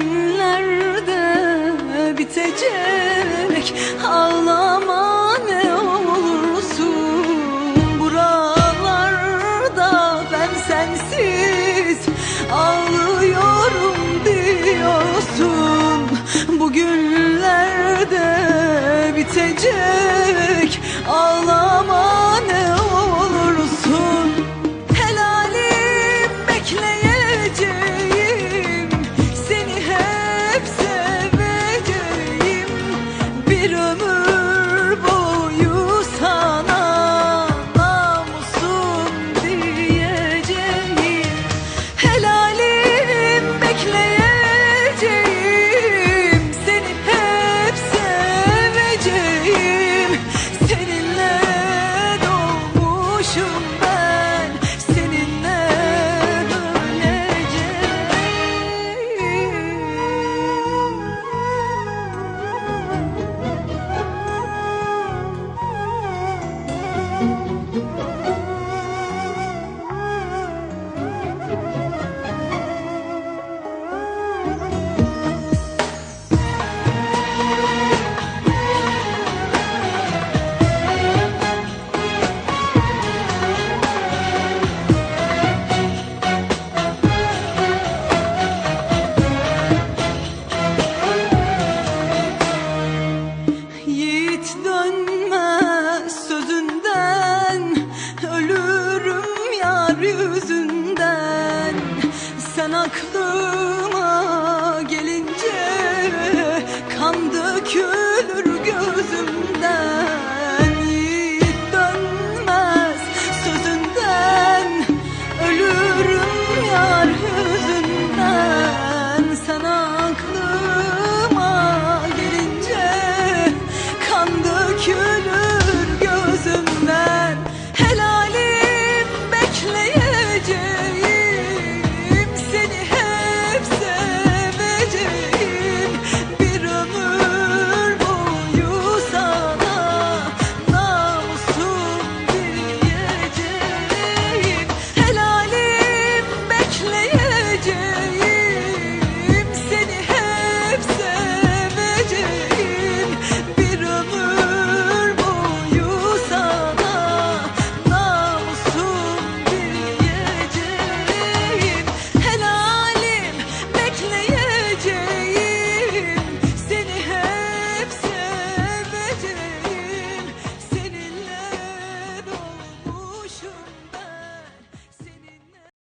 günlerde bitecek. Ağlama ne olursun. Buralarda ben sensiz ağlıyorum diyorsun. Bugünlerde bitecek. yüzünden Sen aklıma gelince kan dökün